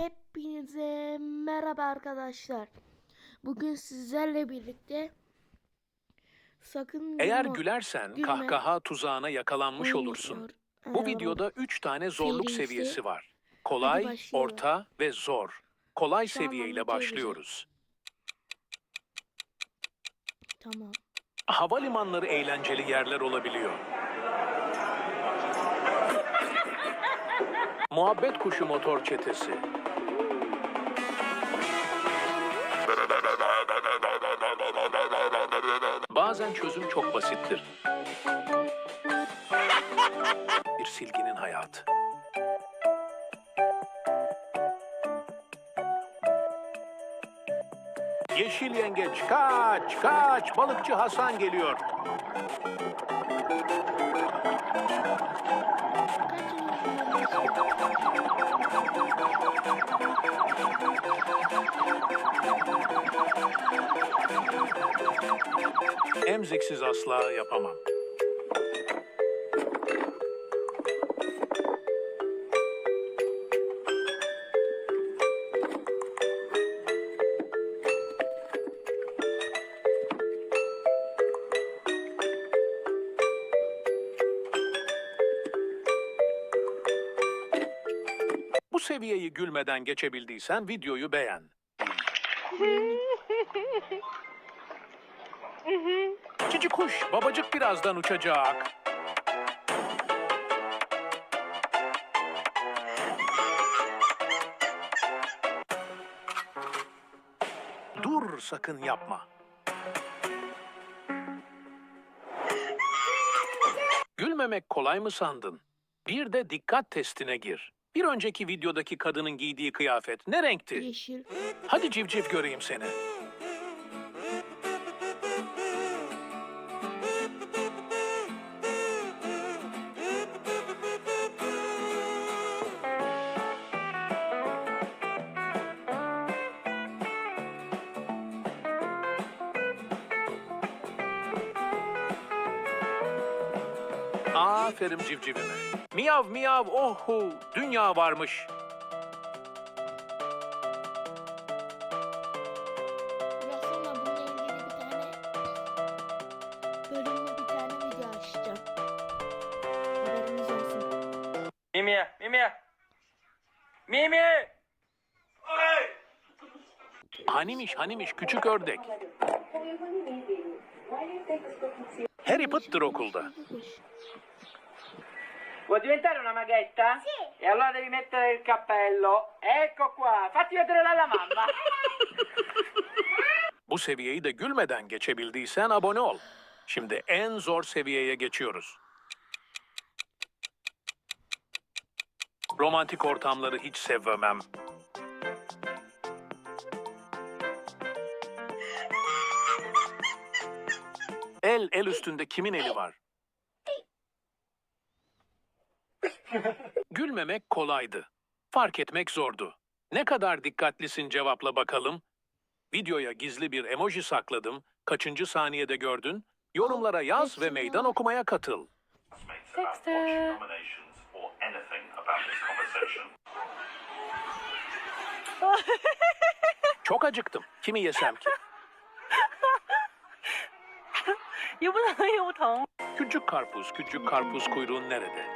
Hepinize merhaba arkadaşlar. Bugün sizlerle birlikte sakın Eğer gülme- gülersen gülme kahkaha tuzağına yakalanmış oyunu olursun. Bu Ee, videoda 3 tane zorluk seviyesi var. Kolay, başlayalım. orta ve zor. Kolay an seviyeyle başlıyoruz. Tamam. Havalimanları eğlenceli yerler olabiliyor. Muhabbet kuşu motor çetesi. Bazen çözüm çok basittir. Bir silginin hayatı. Yeşil yengeç kaç kaç balıkçı Hasan geliyor. Emziksiz asla yapamam. Bu seviyeyi gülmeden geçebildiysen videoyu beğen. Cici kuş, babacık birazdan uçacak. Dur sakın yapma. Gülmemek kolay mı sandın? Bir de dikkat testine gir. Bir önceki videodaki kadının giydiği kıyafet ne renkti? Yeşil. Hadi civciv göreyim seni. Aferin civcivime. Miyav miyav ohu dünya varmış. Biraz sonra bununla ilgili bir tane bölümlü bir tane video açacağım. Haberiniz olsun. Mimi, Mimi. Mimi! Hanimiş hanimiş küçük ördek. Harry Potter okulda. Vuoi diventare una maghetta? Sì. E allora devi mettere il cappello. Ecco qua, fatti vedere dalla mamma. Bu seviyeyi de gülmeden geçebildiysen abone ol. Şimdi en zor seviyeye geçiyoruz. Romantik ortamları hiç sevmem. El el üstünde kimin eli var? Gülmemek kolaydı. Fark etmek zordu. Ne kadar dikkatlisin cevapla bakalım. Videoya gizli bir emoji sakladım. Kaçıncı saniyede gördün? Yorumlara yaz ve hepsini meydan var. okumaya katıl. about watching nominations or anything about this conversation. Çok acıktım. Kimi yesem ki? 又不能又不疼。 Küçük karpuz, küçük karpuz kuyruğun nerede?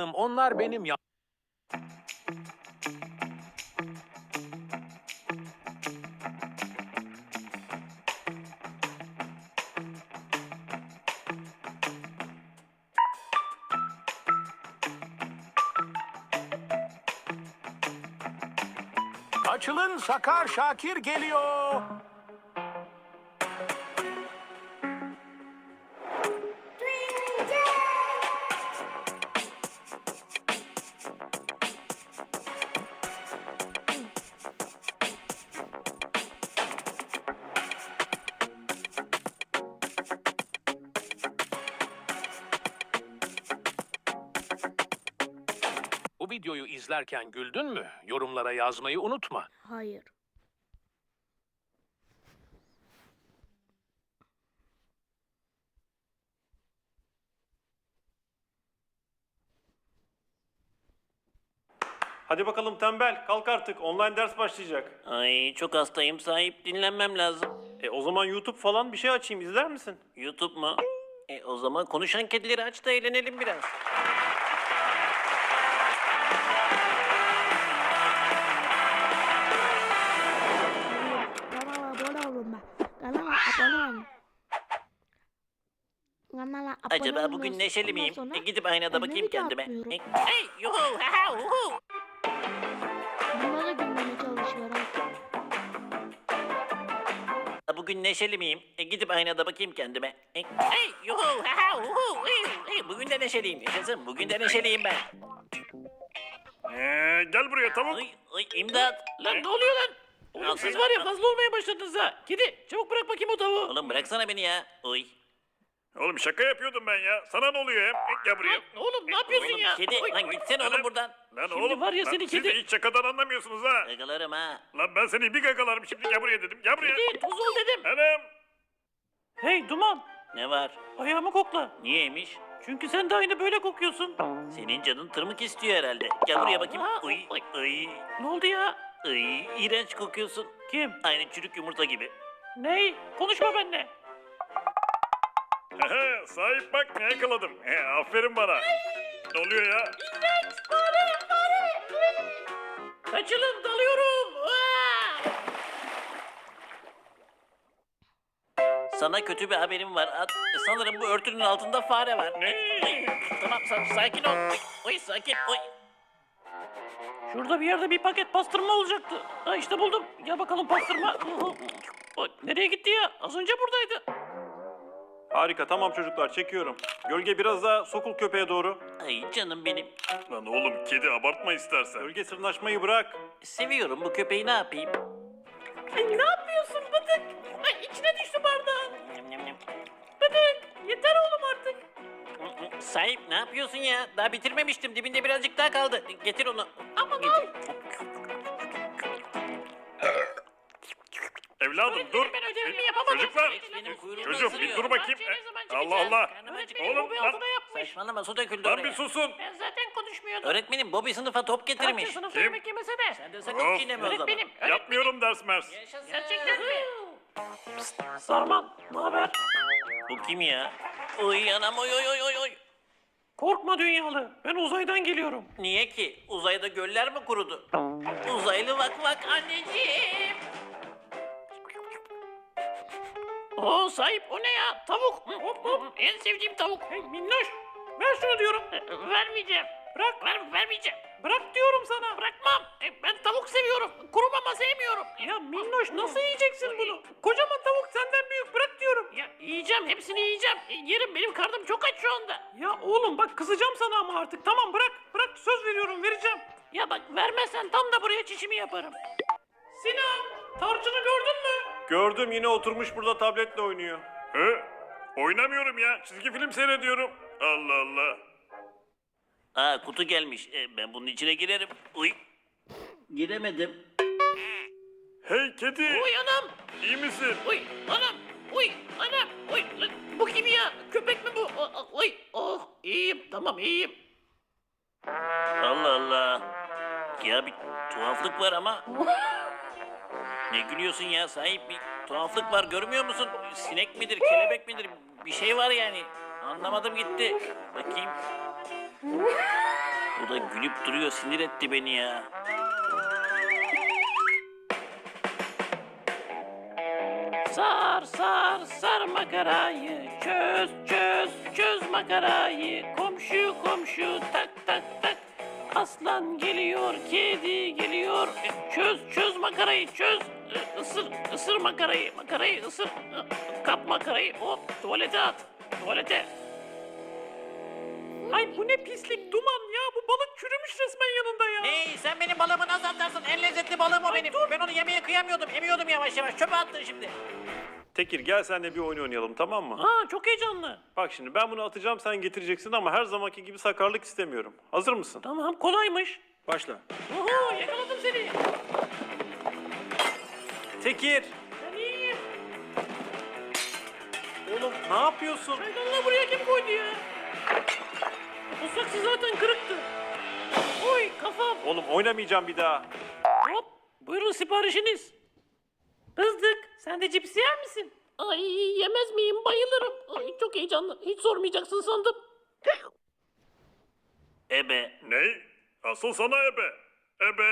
Hanım onlar benim ya... Açılın Sakar Şakir geliyor. Bu videoyu izlerken güldün mü? Yorumlara yazmayı unutma. Hayır. Hadi bakalım tembel kalk artık online ders başlayacak. Ay çok hastayım sahip dinlenmem lazım. E o zaman YouTube falan bir şey açayım izler misin? YouTube mu? E o zaman konuşan kedileri aç da eğlenelim biraz. Kanala abone Acaba bugün olmuyorsun. neşeli Ondan miyim? sonra E, gidip aynada bakayım kendime. atmıyorum. E, hey yuhu ha ha uhu. Bunları gülmeye çalışıyorum. Ha, Bugün neşeli miyim? E, gidip aynada bakayım kendime. E, hey yuhu ha ha uhu. Hey, hey, bugün de neşeliyim. Yaşasın bugün de neşeliyim ben. Ee, gel buraya tavuk. Ay, ay imdat. Lan ne oluyor lan? Oğlum siz var ya fazla olmaya başladınız ha. Kedi çabuk bırak bakayım o tavuğu. Oğlum bıraksana beni ya. Oy. Oğlum şaka yapıyordum ben ya. Sana ne oluyor hem? E, Gel buraya. Oğlum ne yapıyorsun ya? Kedi lan gitsene oğlum buradan. Lan Şimdi oğlum. var ya lan seni siz de kedi. hiç şakadan anlamıyorsunuz ha. Gagalarım ha. Lan ben seni bir gagalarım şimdi gel buraya dedim. Gel buraya. Kedi tuz ol dedim. Anam. Hey Duman, Ne var? ayağımı kokla. Niyeymiş? Çünkü sen de aynı böyle kokuyorsun. Senin canın tırmık istiyor herhalde. Gel buraya bakayım. Uy, uy, Ne oldu ya? uy. İğrenç kokuyorsun. Kim? Aynı çürük yumurta gibi. Ney? Konuşma benimle. Sahip bak ne yakaladım. He, aferin bana. Ne oluyor ya? Kaçılın dalıyorum. Sana kötü bir haberim var. At- Sanırım bu örtünün altında fare var. Ne? Tamam sa- sakin ol. Oy, oy sakin. Oy. Şurada bir yerde bir paket pastırma olacaktı. Ha işte buldum. Gel bakalım pastırma. Oy, Nereye gitti ya? Az önce buradaydı. Harika tamam çocuklar çekiyorum. Gölge biraz daha sokul köpeğe doğru. Ay canım benim. Lan oğlum kedi abartma istersen. Gölge sırnaşmayı bırak. Seviyorum bu köpeği ne yapayım? Ay ne yapıyorsun Bıdık? Ay içine düştü bardağın. Nyam, nyam, nyam. Bıdık yeter oğlum artık. Sahip ne yapıyorsun ya? Daha bitirmemiştim. Dibinde birazcık daha kaldı. Getir onu. Aman Getir. Evladım dur. Ben ödevimi yapamadım. Çocuklar. Benim Çocuğum bir dur bakayım. Allah? Allah. Öğretmenim Oğlum, lan. Saçmalama su döküldü Lan oraya. bir susun. Ben zaten konuşmuyordum. Öğretmenim Bobby sınıfa top getirmiş. Kaçtı sınıfta Kim? yemek yemesene. Sen de sakın Of. çiğneme o zaman. Öğretmenim. öğretmenim. Yapmıyorum ders mers. Gerçekten mi? Sarman, ne haber? Bu kim ya? Oy anam oy oy oy oy oy. Korkma dünyalı. Ben uzaydan geliyorum. Niye ki? Uzayda göller mi kurudu? Uzaylı vak vak anneciğim. Oo sahip o ne ya? Tavuk. Hop, hop. En sevdiğim tavuk. Hey minnoş. Ver şunu diyorum. Vermeyeceğim. Bırak. Ver, vermeyeceğim. Bırak diyorum sana. Bırakmam. E, ben tavuk seviyorum. Kuru mama sevmiyorum. Ya minnoş nasıl yiyeceksin bunu? Kocaman tavuk senden büyük. Bırak diyorum. Ya yiyeceğim. Hepsini yiyeceğim. E, yerim. Benim karnım çok aç şu anda. Ya oğlum bak kızacağım sana ama artık. Tamam bırak. Bırak söz veriyorum vereceğim. Ya bak vermezsen tam da buraya çişimi yaparım. Sinan. Tarçını gördün mü? Gördüm yine oturmuş burada tabletle oynuyor. He? Oynamıyorum ya. Çizgi film seyrediyorum. Allah Allah. Aa kutu gelmiş. E, ben bunun içine girerim. Uy. Giremedim. Hey kedi. Uy anam. iyi misin? Uy anam. Uy anam. Uy lan, bu kim ya? Köpek mi bu? O- o- Uy. Oh iyiyim. Tamam iyiyim. Allah Allah. Ya bir tuhaflık var ama. Ne gülüyorsun ya sahip bir tuhaflık var görmüyor musun? Sinek midir kelebek midir bir şey var yani. Anlamadım gitti. Bakayım. Bu da gülüp duruyor sinir etti beni ya. Sar sar sar makarayı. Çöz çöz çöz makarayı. Komşu komşu tak tak tak. Aslan geliyor, kedi geliyor. E, Çöz çöz makarayı çöz. Isır ısır makarayı. Makarayı ısır. Kap makarayı. Hop tuvalete at. Tuvalete. Ay bu ne pislik duman ya. Bu balık çürümüş resmen yanında ya. Hey sen benim balığımı nasıl atarsın? En lezzetli balığım o benim. Ben onu yemeye kıyamıyordum. Emiyordum yavaş yavaş. Çöpe attın şimdi. Tekir gel senle bir oyun oynayalım tamam mı? Aa çok heyecanlı. Bak şimdi ben bunu atacağım sen getireceksin ama her zamanki gibi sakarlık istemiyorum. Hazır mısın? Tamam kolaymış. Başla. Oho yakaladım seni. Tekir! İyiyim. Oğlum ne yapıyorsun? Çaydanlığı buraya kim koydu ya? O saksı zaten kırıktı. Oy kafam. Oğlum oynamayacağım bir daha. Hop buyurun siparişiniz. Bızdık sen de cips yer misin? Ay yemez miyim bayılırım. Ay çok heyecanlı. Hiç sormayacaksın sandım. Ebe. Ney? Asıl sana ebe. Ebe.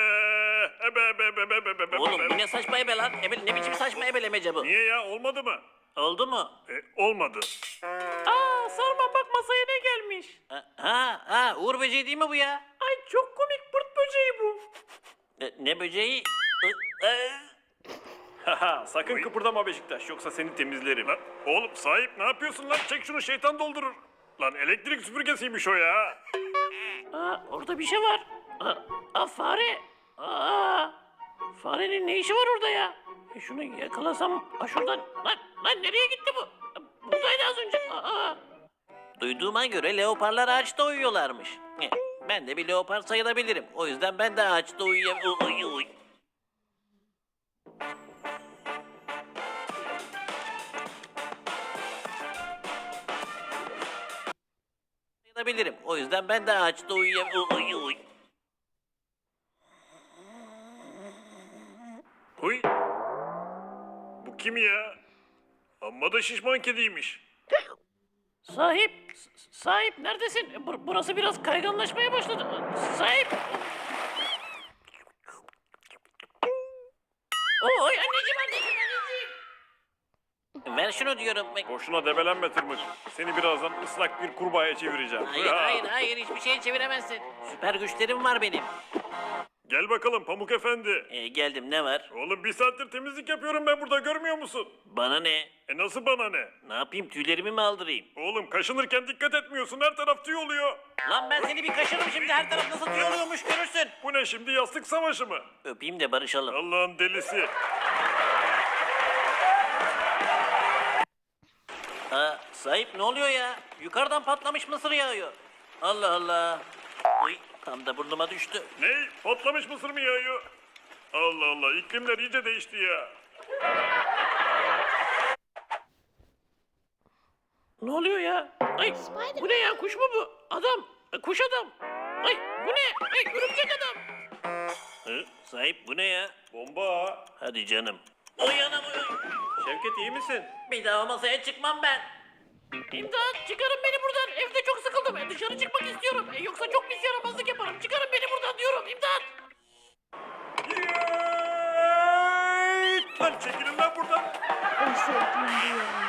Ebe ebe ebe ebe ebe ebe. Oğlum bu ne saçma ebe lan? Ebe, ne biçim saçma ebelemece bu? Niye ya olmadı mı? Oldu mu? E, olmadı. Aa Sarman bak masaya ne gelmiş. Ha, ha, ha Uğur böceği değil mi bu ya? Ay çok komik pırt böceği bu. Ne, ne böceği? Ü- e, Haha sakın kıpırdama Beşiktaş yoksa seni temizlerim. Lan, oğlum sahip ne yapıyorsun lan? Çek şunu şeytan doldurur. Lan elektrik süpürgesiymiş o ya. Aa orada bir şey var. Aa, aa fare. Aa, farenin ne işi var orada ya? E, şunu yakalasam aa, şuradan. Lan, lan nereye gitti bu? Buradaydı az önce. Aa, Duyduğuma göre leoparlar ağaçta uyuyorlarmış. Eh, Ben de bir leopar sayılabilirim. O yüzden ben de ağaçta uyuyam... O yüzden ben de ağaçta uyuyam... Uy, uy, uy. Huy. Bu kim ya? Amma da şişman kediymiş. sahip. Sahip neredesin? Bur- burası biraz kayganlaşmaya başladı. Sahip. Oy anneciğim anneciğim anneciğim. Ver şunu diyorum. Boşuna debelenme tırmık. Seni birazdan ıslak bir kurbağaya çevireceğim. Hayır hayır hayır hiçbir şey çeviremezsin. Süper güçlerim var benim. Gel bakalım Pamuk Efendi. Ee, geldim ne var? Oğlum bir saattir temizlik yapıyorum ben burada görmüyor musun? Bana ne? E nasıl bana ne? Ne yapayım tüylerimi mi aldırayım? Oğlum kaşınırken dikkat etmiyorsun her taraf tüy oluyor. Lan ben seni bir kaşırım şimdi her taraf nasıl tüy oluyormuş görürsün. Bu ne şimdi yastık savaşı mı? Öpeyim de barışalım. Allah'ın delisi. Aa, sahip ne oluyor ya? Yukarıdan patlamış mısır yağıyor. Allah Allah. Uy tam da burnuma düştü. Ne? Patlamış mısır mı yağıyor? Allah Allah iklimler iyice değişti ya. Ne oluyor ya? Ay bu ne ya kuş mu bu? Adam. E, Kuş adam. Ay bu ne? Ay örümcek adam. Hı? Sahip bu ne ya? Bomba. Hadi canım. Oy. Şevket iyi misin? Bir daha masaya çıkmam ben. İmdat çıkarın beni buradan. Evde çok sıkıldım. E, dışarı çıkmak istiyorum. E, yoksa çok pis yaramazlık yaparım. Çıkarın beni buradan diyorum. İmdat. Lan çekilin lan buradan. Ya.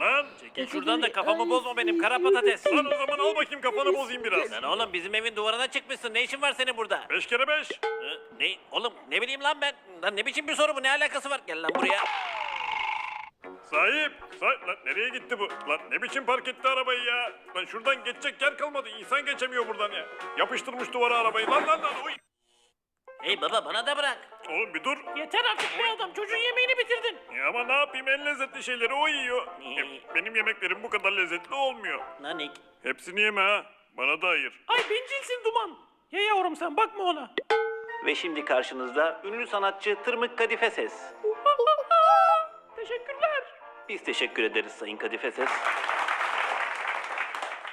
Lan. Çekil şuradan da kafamı bozma benim kara patates. Lan o zaman al bakayım kafanı bozayım biraz. Lan oğlum bizim evin duvarına çıkmışsın. Ne işin var senin burada? Beş kere beş. Ne? Oğlum ne bileyim lan ben. Lan ne biçim bir soru bu? Ne alakası var? Gel lan buraya. Sahip. Sahip. Lan nereye gitti bu? Lan ne biçim park etti arabayı ya? Lan şuradan geçecek yer kalmadı. İnsan geçemiyor buradan ya. Yapıştırmış duvara arabayı. Lan lan lan. Uy. Hey baba bana da bırak. Oğlum bir dur. Yeter artık be adam. Çocuğun yemeğini bitirdin. Ya ama ne yapayım en lezzetli şeyleri o yiyor. Benim yemeklerim bu kadar lezzetli olmuyor. Nanik. Hepsini yeme ha. Bana da ayır. Ay bencilsin Duman. Ye yavrum sen bakma ona. Ve şimdi karşınızda ünlü sanatçı Tırmık Kadife Ses. Teşekkürler. Biz teşekkür ederiz Sayın Kadife Ses.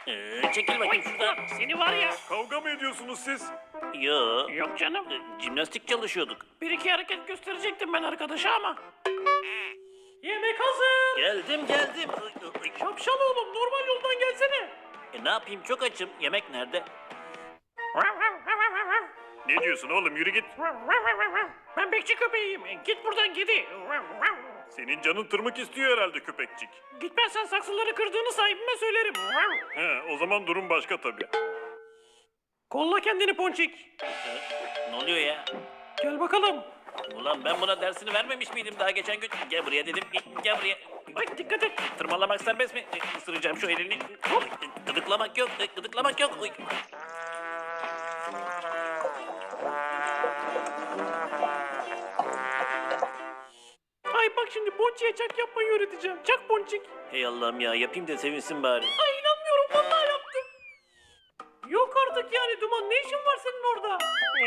Ee, çekil bakayım şuradan. Seni var ya. Kavga mı ediyorsunuz siz? Yo. Yok canım. e, Jimnastik çalışıyorduk. Bir iki hareket gösterecektim ben arkadaşa ama. Yemek hazır. Geldim geldim. Ay, ay, ay. Şapşal oğlum normal yoldan gelsene. E, ne yapayım çok açım. Yemek nerede? Ne diyorsun oğlum yürü git. Ben bekçi köpeğiyim. Git buradan gidi. Senin canın tırmık istiyor herhalde köpekçik. Gitmezsen saksıları kırdığını sahibime söylerim. He o zaman durum başka tabii. Kolla kendini ponçik. Ne oluyor ya? Gel bakalım. Ulan ben buna dersini vermemiş miydim daha geçen gün? Gel buraya dedim. Gel buraya. Ay dikkat et. Tırmalamak serbest mi? Isıracağım şu elini. Hop. Gıdıklamak yok. Gıdıklamak yok. Uy. bak şimdi Ponçik'e çak yapmayı öğreteceğim. Çak Ponçik. Hey Allah'ım ya yapayım da sevinsin bari. Ay inanmıyorum vallahi yaptım. Yok artık yani Duman ne işin var senin orada?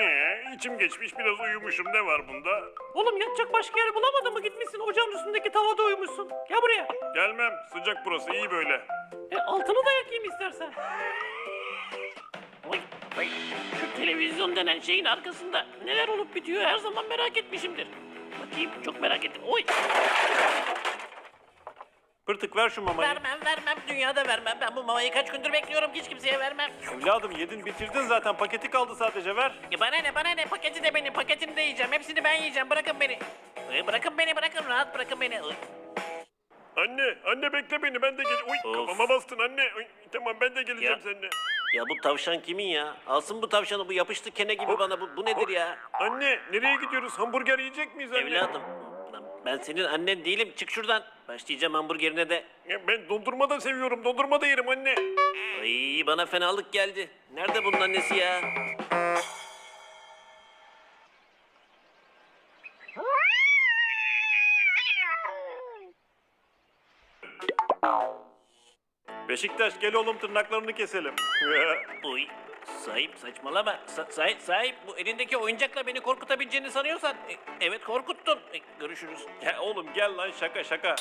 Ee, içim geçmiş biraz uyumuşum ne var bunda? Oğlum yatacak başka yer bulamadın mı gitmişsin ocağın üstündeki tavada uyumuşsun. Gel buraya. Gelmem sıcak burası iyi böyle. E, altını da yakayım istersen. Oy, oy. Şu televizyon denen şeyin arkasında neler olup bitiyor her zaman merak etmişimdir. Bakayım çok merak ettim. Oy. Pırtık ver şu mamayı. Vermem vermem dünyada vermem. Ben bu mamayı kaç gündür bekliyorum hiç kimseye vermem. Evladım yedin bitirdin zaten paketi kaldı sadece ver. E bana ne bana ne paketi de benim paketini de yiyeceğim. Hepsini ben yiyeceğim bırakın beni. E, bırakın beni bırakın rahat bırakın beni. Oy. Anne anne bekle beni ben de gel. Uy Of. kafama bastın anne. Uy, tamam ben de geleceğim Ya. seninle. Ya bu tavşan kimin ya? Alsın bu tavşanı bu yapıştı kene gibi bana bu, bu nedir ya? Anne nereye gidiyoruz? Hamburger yiyecek miyiz anne? Evladım lan ben senin annen değilim çık şuradan. Başlayacağım hamburgerine de. Ya Ben dondurma da seviyorum. Dondurma da yerim anne. Ay bana fenalık geldi. Nerede bunun annesi ya? Beşiktaş gel oğlum tırnaklarını keselim. Uy sahip saçmalama. Sa- sahip sahip bu elindeki oyuncakla beni korkutabileceğini sanıyorsan. e, evet korkuttun. E, görüşürüz. ya oğlum gel lan şaka şaka.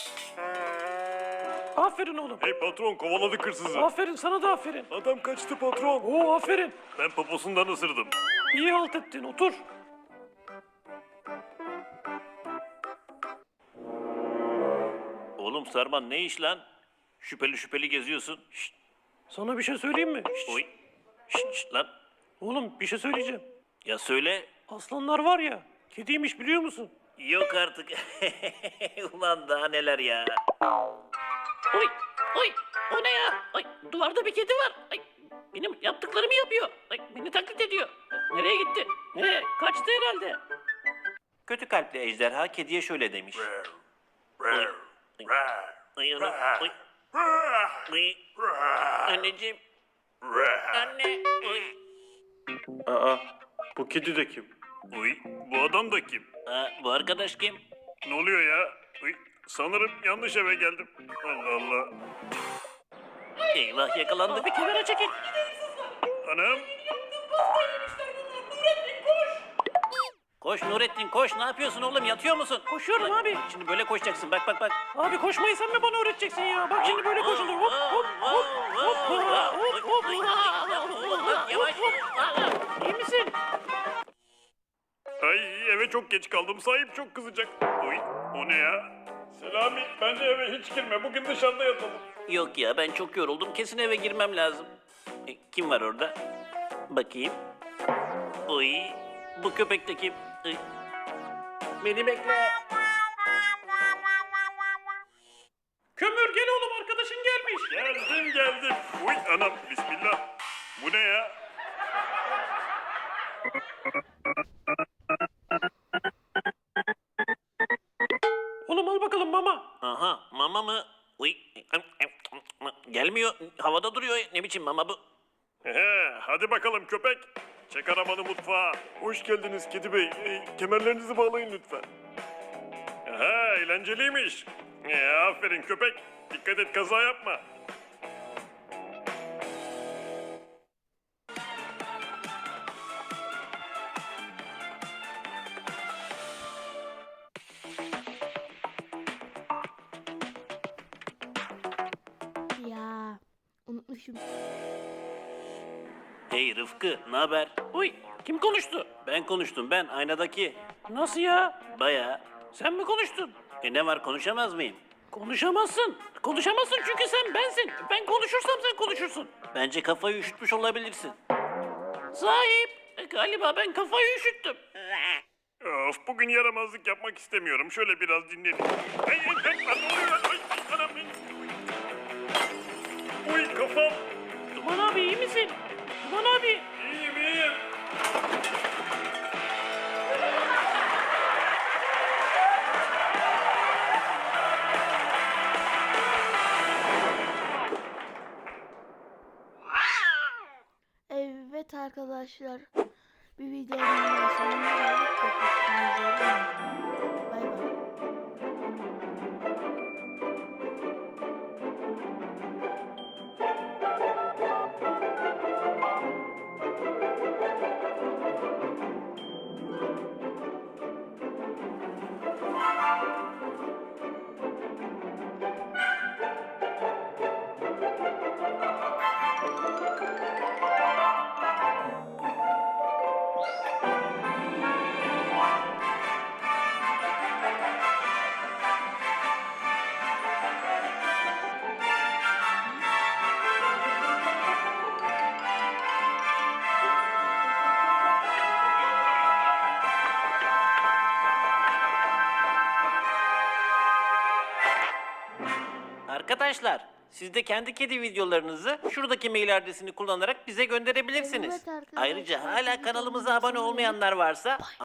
Aferin oğlum. Hey patron kovaladık hırsızı. Aferin sana da aferin. Adam kaçtı patron. Oo aferin. Ben poposundan ısırdım. İyi halt ettin otur. Oğlum Sarman ne iş lan? Şüpheli şüpheli geziyorsun. Şşt, Sana bir şey söyleyeyim mi? Şşş. oy. Şşt, şşt lan. Oğlum bir şey söyleyeceğim. Ya söyle. Aslanlar var ya kediymiş biliyor musun? Yok artık. Ulan daha neler ya. Oy, oy, o ne ya? Ay, duvarda bir kedi var. Ay, benim yaptıklarımı yapıyor. Ay, beni taklit ediyor. Ay, Nereye gitti? Nereye? Kaçtı herhalde. Kötü kalpli ejderha kediye şöyle demiş. Oy, ay, ana, oy, oy. Anneciğim. Anne. Oy. Aa bu kedi de kim? Uy bu adam da kim? Aa, bu arkadaş kim? Ne oluyor ya? Uy, sanırım yanlış eve geldim. Allah Allah. Eyvah yakalandık. Bir kenara çekil. Anam. Koş Nurettin koş. Ne yapıyorsun oğlum? Yatıyor musun? Koşuyorum abi. Şimdi böyle koşacaksın. Bak bak bak. Abi koşmayı sen mi bana öğreteceksin ya? Bak şimdi böyle koşulur. Hop hop hop hop hop hop hop Yavaş. İyi misin? Ay eve çok geç kaldım. Sahip çok kızacak. Uy o ne ya? Selami bence eve hiç girme. Bugün dışarıda yatalım. Yok ya ben çok yoruldum. Kesin eve girmem lazım. E, kim var orada? Bakayım. Oy. Bu köpek de kim? Ay. Beni bekle. Kömür gel oğlum arkadaşın gelmiş. Geldim geldim. Uy anam bismillah. Bu ne ya? Oğlum al bakalım mama. Aha mama mı? Uy. Gelmiyor. Havada duruyor. Ne biçim mama bu? Hadi bakalım köpek. Çek arabanı mutfağa. Hoş geldiniz kedi bey. E, kemerlerinizi bağlayın lütfen. Aha, eğlenceliymiş. E, aferin köpek. Dikkat et kaza yapma. Ya unutmuşum. Hey Rıfkı ne haber? Uy kim konuştu? Ben konuştum ben aynadaki. Nasıl ya? Baya. Sen mi konuştun? E ne var konuşamaz mıyım? Konuşamazsın. Konuşamazsın çünkü sen bensin. Ben konuşursam sen konuşursun. Bence kafayı üşütmüş olabilirsin. Sahip. e, Galiba ben kafayı üşüttüm. Of bugün yaramazlık yapmak istemiyorum. Şöyle biraz dinleyelim. Ay, ay, ay, ay, ne oluyor lan? Ay, anam benim. Uy kafam. Duman abi iyi misin? Arkadaşlar. Siz de kendi kedi videolarınızı şuradaki mail adresini kullanarak bize gönderebilirsiniz. Evet arkadaşlar, Ayrıca hala kanalımıza abone olmayanlar varsa